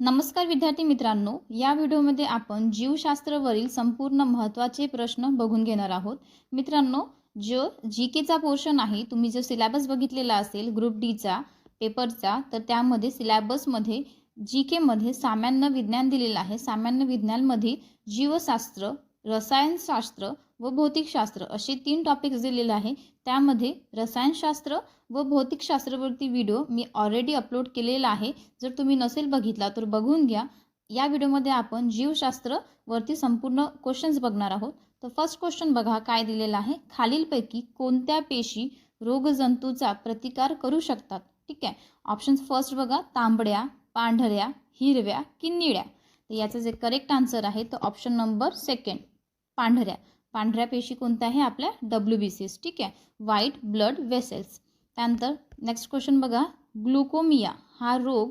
नमस्कार विद्यार्थी मित्रांनो या व्हिडिओमध्ये आपण जीवशास्त्रवरील संपूर्ण महत्त्वाचे प्रश्न बघून घेणार आहोत. मित्रांनो जो जी केचा पोर्शन आहे तुम्ही जो सिलॅबस बघितलेला असेल ग्रुप डीचा पेपरचा तर त्यामध्ये सिलॅबसमध्ये जी केमध्ये सामान्य विज्ञान दिलेलं आहे. सामान्य विज्ञानमध्ये जीवशास्त्र रसायनशास्त्र व भौतिकशास्त्र असे तीन टॉपिक्स दिलेले आहे त्यामध्ये रसायनशास्त्र व भौतिकशास्त्रावरती व्हिडिओ मी ऑलरेडी अपलोड केलेला आहे. जर तुम्ही नसेल बघितला तर बघून घ्या. या व्हिडिओमध्ये आपण जीवशास्त्रवरती संपूर्ण क्वेश्चन्स बघणार आहोत. तर फर्स्ट क्वेश्चन बघा काय दिलेला आहे? खालीलपैकी कोणत्या पेशी रोगजंतूचा प्रतिकार करू शकतात? ठीक आहे. ऑप्शन्स फर्स्ट बघा तांबड्या पांढऱ्या हिरव्या की निळ्या. तर याचं जे करेक्ट आन्सर आहे तर ऑप्शन नंबर सेकंड पांढऱ्या. पांढऱ्या पेशी कोणत्या आहे? आपल्या डब्ल्यू बी सीस ठीक आहे. व्हाईट ब्लड वेसेल्स त्यानंतर नेक्स्ट क्वेश्चन बघा. ग्लुकोमिया हा रोग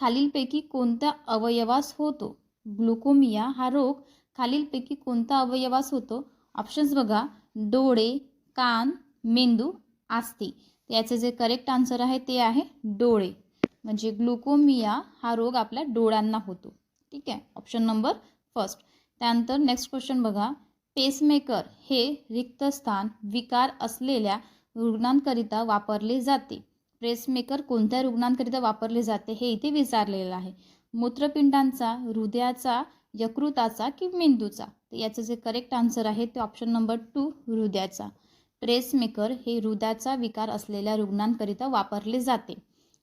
खालीलपैकी कोणत्या अवयवास होतो? ग्लुकोमिया हा रोग खालीलपैकी कोणता अवयवास होतो? ऑप्शन्स बघा. डोळे कान मेंदू आस्ती. याचं जे करेक्ट आन्सर आहे ते आहे डोळे. म्हणजे ग्लुकोमिया हा रोग आपल्या डोळ्यांना होतो. ठीक आहे. ऑप्शन नंबर फर्स्ट त्यानंतर नेक्स्ट क्वेश्चन बघा. पेसमेकर हे रिक्त स्थान विकार असलेल्या रुग्णांकरिता वापरले जाते. पेसमेकर कोणत्या रुग्णांकरिता वापरले जाते हे इथे विचारलेलं आहे. मूत्रपिंडांचा हृदयाचा यकृताचा की मेंदूचा? तर याचं जे करेक्ट आन्सर आहे ते ऑप्शन नंबर टू हृदयाचा. पेसमेकर हे हृदयाचा विकार असलेल्या रुग्णांकरिता वापरले जाते.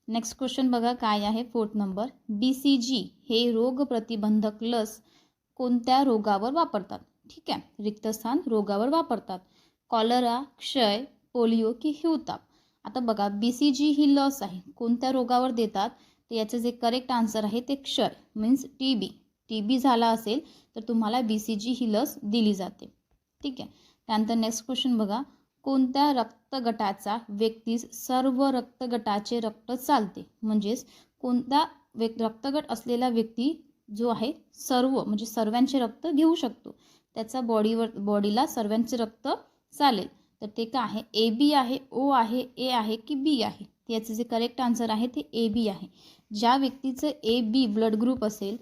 नेक्स्ट क्वेश्चन बघा काय आहे? Fourth number B C G हे रोग प्रतिबंधक लस कोणत्या रोगावर वापरतात? ठीक आहे. रिक्तस्थान रोगावर वापरतात. कॉलरा क्षय पोलिओ की हिवताप. आता बघा बी सी जी ही लस आहे. कोणत्या रोगावर देतात? तर याचं जे करेक्ट आन्सर आहे ते क्षय means T B T B झाला असेल तर तुम्हाला बी सी जी ही लस दिली जाते. ठीक आहे. त्यानंतर नेक्स्ट क्वेश्चन बघा. कोणत्या रक्तगटाचा व्यक्तीस सर्व रक्तगटाचे रक्त चालते? म्हणजेच कोणता व्यक् रक्तगट असलेला व्यक्ती जो आहे सर्व म्हणजे सर्वांचे रक्त घेऊ शकतो. त्याचा बॉडीवर बॉडीला सर्वांचे रक्त चालेल. तर ते काय आहे? ए बी आहे ओ आहे ए आहे की बी आहे? याचं जे करेक्ट आन्सर आहे ते ए बी आहे. ज्या व्यक्तीचं ए बी ब्लड ग्रुप असेल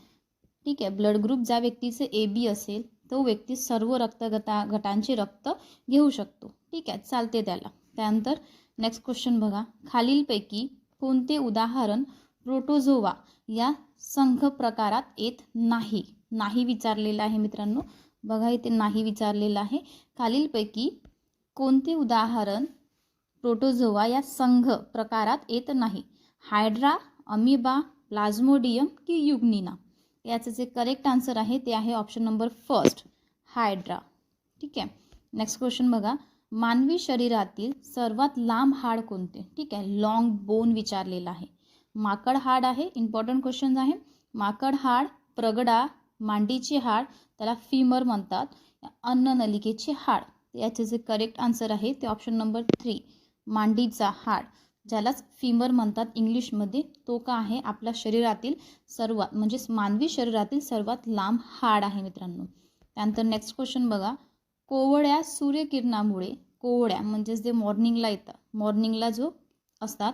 ठीक आहे? ब्लड ग्रुप ज्या व्यक्तीचं ए बी असेल तो व्यक्ती सर्व रक्तगता गटांचे रक्त घेऊ शकतो. ठीक आहे? चालते त्याला. त्यानंतर नेक्स्ट क्वेश्चन बघा. खालीलपैकी कोणते उदाहरण प्रोटोझोवा या संघ प्रकारात येत नाही? नाही विचारलेलं आहे मित्रांनो. बघा इथे नाही विचारलेलं आहे. खालीलपैकी कोणते उदाहरण प्रोटोझोवा या संघ प्रकारात येत नाही? हायड्रा अमिबा प्लाझ्मोडियम की युग्निना याचं जे करेक्ट आन्सर आहे ते आहे ऑप्शन नंबर फर्स्ट हायड्रा. ठीक आहे? नेक्स्ट क्वेश्चन बघा. मानवी शरीरातील सर्वात लांब हाड कोणते? ठीक आहे लॉंग बोन विचारलेलं आहे. माकड हाड आहे इम्पॉर्टंट क्वेश्चन आहे. माकड हाड प्रगडा मांडीचे हाड त्याला फिमर म्हणतात अन्ननलिकेचे हाड. याचे जे करेक्ट आन्सर आहे ते ऑप्शन नंबर थ्री मांडीचा हाड ज्यालाच फिमर म्हणतात इंग्लिशमध्ये. तो का आहे? आपल्या शरीरातील सर्वात म्हणजेच मानवी शरीरातील सर्वात लांब हाड आहे मित्रांनो. त्यानंतर नेक्स्ट क्वेश्चन बघा. कोवळ्या सूर्यकिरणामुळे कोवळ्या म्हणजेच जे मॉर्निंगला येतात मॉर्निंगला जो असतात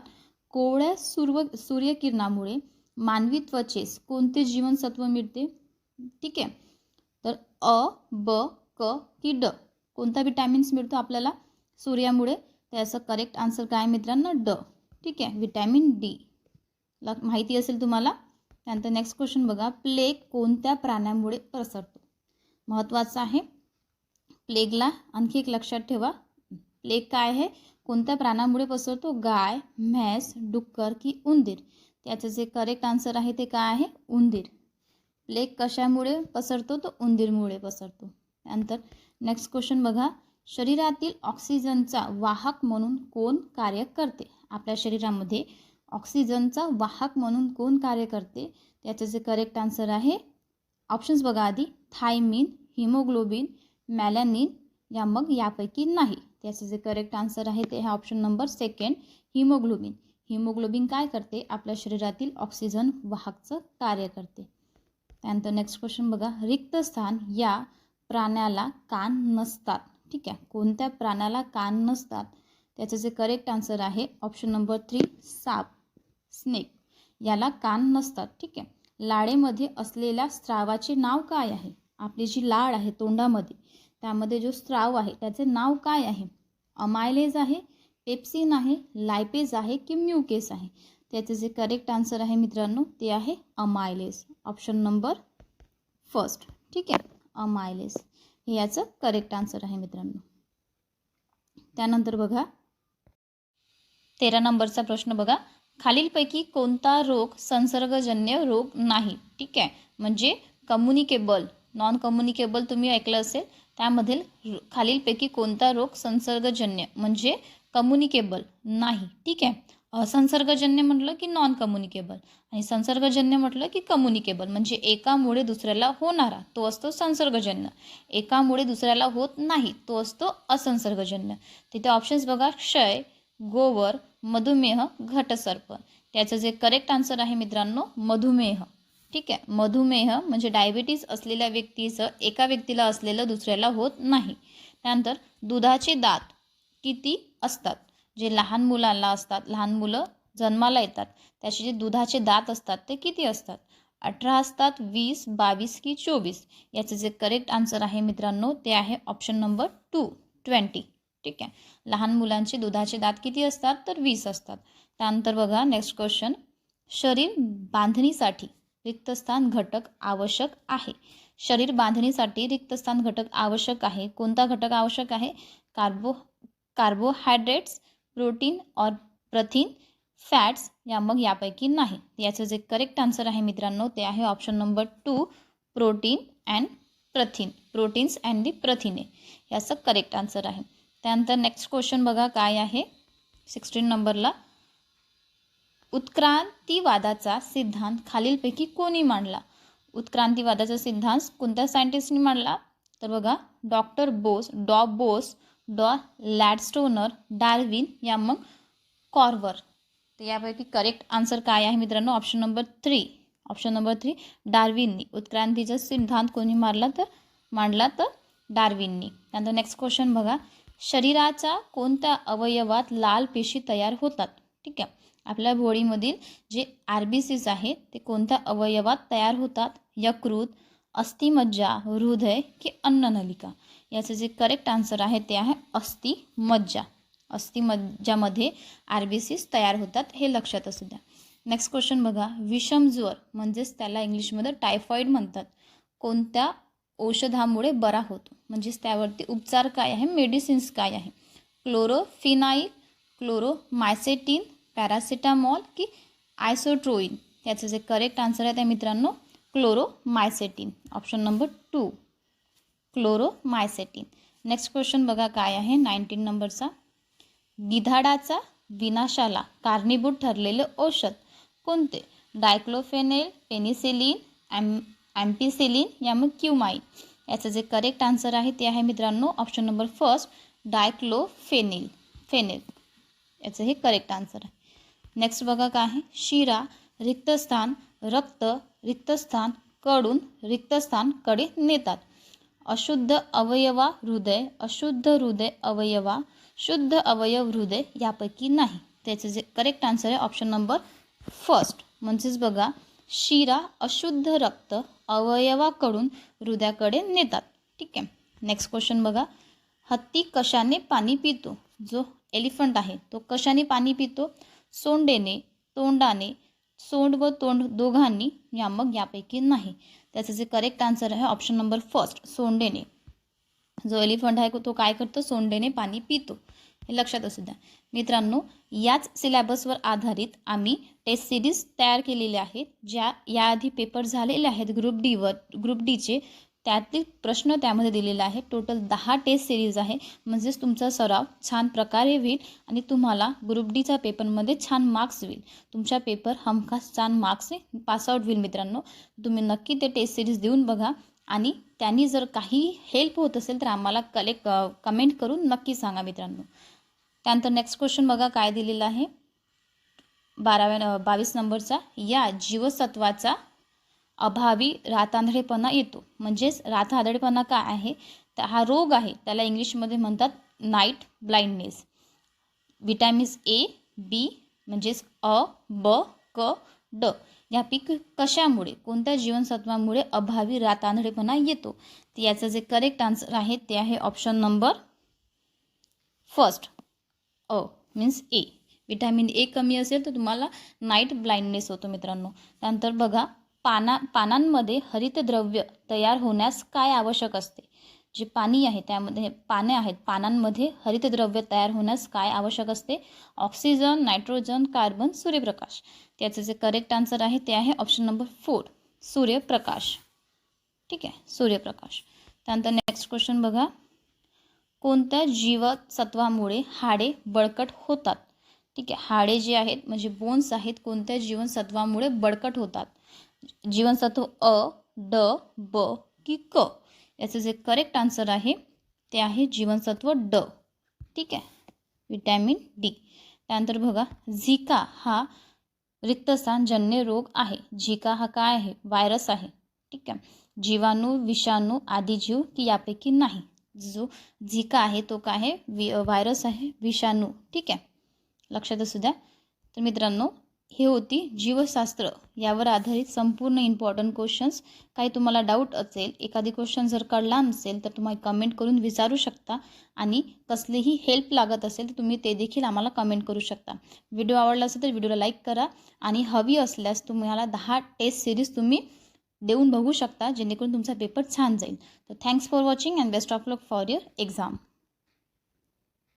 कोवळ्या सूर्व सूर्यकिरणामुळे मानवी त्वचेस कोणते जीवनसत्व मिळते? ठीक आहे. तर अ ब क की ड. कोणता विटॅमिन्स मिळतो आपल्याला? सूर्यामुळे. त्याचं करेक्ट आन्सर काय मित्रांनो? ड. ठीक आहे. विटॅमिन डी ला माहिती असेल तुम्हाला? त्यानंतर नेक्स्ट क्वेश्चन बघा. प्लेग कोणत्या प्राण्यामुळे पसरतो? महत्त्वाचं आहे. प्लेगला आणखी एक लक्षात ठेवा. प्लेग काय आहे? कोणत्या प्राण्यामुळे पसरतो? गाय म्हैस डुक्कर की उंदीर. त्याचं जे करेक्ट आन्सर आहे ते काय आहे? उंदीर. प्लेग कशामुळे पसरतो? तो उंदीरमुळे पसरतो. त्यानंतर नेक्स्ट क्वेश्चन बघा. शरीरातील ऑक्सिजनचा वाहक म्हणून कोण कार्य करते? आपल्या शरीरामध्ये ऑक्सिजनचा वाहक म्हणून कोण कार्य करते? त्याचं जे करेक्ट आन्सर आहे ऑप्शन्स बघा आधी. थायमिन हिमोग्लोबिन मॅलॅनिन या मग यापैकी नाही. त्याचं जे करेक्ट आन्सर आहे ते हा option number second haemoglobin haemoglobin काय करते? आपल्या शरीरातील ऑक्सिजन वाहकचं कार्य करते. त्यानंतर नेक्स्ट क्वेश्चन बघा. रिक्त स्थान या प्राण्याला कान नसतात. ठीक आहे? कोणत्या प्राण्याला कान नसतात? त्याचं जे करेक्ट आन्सर आहे ऑप्शन नंबर थ्री साप स्नेक याला कान नसतात. ठीक आहे? लाळेमध्ये असलेल्या स्रावाचे नाव काय आहे? आपली जी लाळ आहे तोंडामध्ये त्यामध्ये जो स्राव आहे त्याचे नाव काय आहे? अमायलेज आहे पेप्सिन आहे लायपेज आहे की म्युकेस आहे? त्याचे जे करेक्ट आन्सर आहे मित्रांनो ते आहे अमायलेज. Option number first. ठीक आहे? अ मायलेस हे याचं करेक्ट आन्सर आहे मित्रांनो. त्यानंतर बघा. तेरा नंबरचा प्रश्न बघा. खालीलपैकी कोणता रोग संसर्गजन्य रोग नाही? ठीक आहे? म्हणजे कम्युनिकेबल नॉन कम्युनिकेबल तुम्ही ऐकलं असेल त्यामधील खालीलपैकी कोणता रोग संसर्गजन्य म्हणजे कम्युनिकेबल नाही. ठीक आहे? संसर्गजन्य म्हटलं की नॉन कम्युनिकेबल आणि संसर्गजन्य म्हटलं की कम्युनिकेबल म्हणजे एकामुळे दुसऱ्याला होणारा तो असतो संसर्गजन्य. एकामुळे दुसऱ्याला होत नाही तो असतो असंसर्गजन्य. तिथे ऑप्शन्स बघा क्षय गोवर मधुमेह घटसर्प. त्याचं जे करेक्ट आन्सर आहे मित्रांनो मधुमेह. ठीक आहे? मधुमेह म्हणजे डायबिटीज असलेल्या व्यक्तीचं एका व्यक्तीला असलेलं दुसऱ्याला होत नाही. त्यानंतर दुधाचे दात किती असतात? जे लहान मुलांना असतात लहान मुलं जन्माला येतात त्याचे जे दुधाचे दात असतात ते किती असतात? अठरा असतात वीस बावीस की चोवीस? याचं जे करेक्ट आन्सर आहे मित्रांनो ते आहे ऑप्शन नंबर टू ट्वेंटी ठीक आहे? लहान मुलांचे दुधाचे दात किती असतात? तर वीस असतात. त्यानंतर बघा नेक्स्ट क्वेश्चन शरीर बांधणीसाठी रिक्तस्थान घटक आवश्यक आहे. शरीर बांधणीसाठी रिक्तस्थान घटक आवश्यक आहे. कोणता घटक आवश्यक आहे? कार्बो कार्बोहायड्रेट्स प्रोटीन और प्रथिन फॅट्स या मग यापैकी नाही. याचं जे करेक्ट आन्सर आहे मित्रांनो ते आहे option number two protein and प्रथिन. प्रोटीन्स अँड दी प्रथिने. याचं करेक्ट आन्सर आहे. त्यानंतर नेक्स्ट क्वेश्चन बघा काय आहे? सिक्स्टीन नंबरला उत्क्रांतीवादाचा सिद्धांत खालीलपैकी कोणी मांडला? उत्क्रांतीवादाचा सिद्धांत कोणत्या सायंटिस्टनी मांडला? तर बघा doctor Bose Dr Bose Dr लॅडस्टोनर डार्विन या मग कॉर्वर. तर यापैकी करेक्ट आन्सर काय आहे मित्रांनो? Option number three option number three डार्विननी. उत्क्रांतीचा सिद्धांत कोणी मारला तर? मांडला तर डार्विननी. त्यानंतर नेक्स्ट क्वेश्चन बघा. शरीराच्या कोणत्या अवयवात लाल पेशी तयार होतात? ठीक आहे. आपल्या बॉडीमधील जे आर बी सीज आहेत ते कोणत्या अवयवात तयार होतात? यकृत अस्थिमज्जा हृदय की अन्ननलिका याचं जे करेक्ट आन्सर आहे ते आहे अस्थिमज्जा अस्थिमज्जामध्ये आर बी सीज तयार होतात हे लक्षात असू द्या. नेक्स्ट क्वेश्चन बघा. विषमज्वर म्हणजेच त्याला इंग्लिशमध्ये टायफॉईड म्हणतात. कोणत्या औषधामुळे बरा होतो? म्हणजेच त्यावरती उपचार काय आहे? मेडिसिन्स काय आहे? क्लोरोफिनाईल क्लोरोमायसेटिन पॅरासिटामॉल की आयसोट्रोईन याचं जे करेक्ट आन्सर आहे त्या मित्रांनो chloromycetin option number two chloromycetin. Next question बघा काय आहे? नाईन्टीन नंबरचा गिधाडाचा विनाशाला कारणीभूत ठरलेले औषध कोणते? डायक्लोफेनेल पेनिसिलिन ॲम ॲम्पिसिलिन या मग क्युमाईन याचं जे करेक्ट आन्सर आहे ते आहे मित्रांनो ऑप्शन नंबर फर्स्ट डायक्लोफेनिल फेनेल याचं हे करेक्ट आन्सर आहे. नेक्स्ट बघा काय आहे? शिरा रिक्तस्थान रक्त रिक्तस्थानकडून रिक्तस्थानकडे नेतात. अशुद्ध अवयवा हृदय अशुद्ध हृदय अवयवा शुद्ध अवयव हृदय यापैकी नाही. त्याचं जे करेक्ट आन्सर आहे ऑप्शन नंबर फर्स्ट म्हणजेच बघा शिरा अशुद्ध रक्त अवयवाकडून हृदयाकडे नेतात. ठीक आहे. नेक्स्ट क्वेश्चन बघा. हत्ती कशाने पाणी पितो? जो एलिफंट आहे तो कशाने पाणी पितो? सोंडेने तोंडाने सोंड व तोंड दोघांनी या मग यापैकी नाही. त्याचं जे करेक्ट आन्सर आहे ऑप्शन नंबर फर्स्ट सोंडेने. जो एलिफंट आहे तो काय करतो? सोंडेने पाणी पितो. हे लक्षात असू द्या. मित्रांनो याच सिलॅबसवर आधारित आम्ही टेस्ट सिरीज तयार केलेल्या आहेत ज्या याआधी पेपर झालेले आहेत ग्रुप डीवर ग्रुप डीचे त्यातील प्रश्न त्यामध्ये दिलेला आहे टोटल दहा टेस्ट सिरीज आहे. म्हणजेच तुमचा सराव छान प्रकारे होईल आणि तुम्हाला ग्रुप डीच्या पेपरमध्ये छान मार्क्स होईल. तुमचा पेपर हमखास छान मार्क्स पासआउट होईल मित्रांनो. तुम्ही नक्की ते टेस्ट सिरीज देऊन बघा आणि त्यांनी जर काही हेल्प होत असेल तर आम्हाला कलेक्ट कमेंट करून नक्की सांगा मित्रांनो. त्यानंतर नेक्स्ट क्वेश्चन बघा काय दिलेलं आहे. बाराव्या बावीस नंबरचा. या जीवसत्वाचा अभावी रातांधळेपणा येतो. म्हणजेच रातांधळेपणा काय आहे? तर हा रोग आहे त्याला इंग्लिशमध्ये म्हणतात night blindness vitamins A B म्हणजेच अ ब क ड या पीक कशामुळे कोणत्या जीवनसत्वामुळे अभावी रातांधळेपणा येतो? तर याचं जे करेक्ट आन्सर आहे ते आहे ऑप्शन नंबर फर्स्ट अ मीन्स ए विटॅमिन ए कमी असेल तर तुम्हाला नाईट ब्लाइंडनेस होतो मित्रांनो. त्यानंतर बघा पाना पानांमध्ये हरितद्रव्य तयार होण्यास काय आवश्यक असते? जे पाणी आहे त्यामध्ये पाने आहेत पानांमध्ये हरितद्रव्य तयार होण्यास काय आवश्यक असते? ऑक्सिजन नायट्रोजन कार्बन सूर्यप्रकाश. त्याचं जे करेक्ट आन्सर आहे ते आहे ऑप्शन नंबर फोर सूर्यप्रकाश. ठीक आहे सूर्यप्रकाश. त्यानंतर नेक्स्ट क्वेश्चन बघा. कोणत्या जीवसत्वामुळे हाडे बळकट होतात? ठीक आहे हाडे जे आहेत म्हणजे बोन्स आहेत कोणत्या जीवनसत्वामुळे बळकट होतात? जीवनसत्व अ ड ब की क. याचं जे करेक्ट आन्सर आहे ते आहे जीवनसत्व ड. ठीक आहे? विटॅमिन डी त्यानंतर बघा झिका हा रिक्तस्थानजन्य रोग आहे. झिका हा काय आहे? व्हायरस आहे. ठीक आहे? जीवाणू विषाणू आदी जीव की यापैकी नाही. जो झिका आहे तो काय आहे? वि व्हायरस आहे. विषाणू. ठीक आहे? लक्षात असू द्या. तर मित्रांनो हे होती जीवशास्त्र. यावर आधारित संपूर्ण इम्पॉर्टंट क्वेश्चन्स काही तुम्हाला डाऊट असेल एखादी क्वेश्चन जर कळला नसेल तर तुम्हाला कमेंट करून विचारू शकता आणि कसलीही हेल्प लागत असेल तर तुम्ही ते देखील आम्हाला कमेंट करू शकता. व्हिडिओ आवडला असेल तर व्हिडिओला लाईक करा आणि हवी असल्यास तुम्हाला दहा टेस्ट सिरीज तुम्ही देऊन बघू शकता जेणेकरून तुमचा पेपर छान जाईल. तर thanks for watching and best of luck for your exam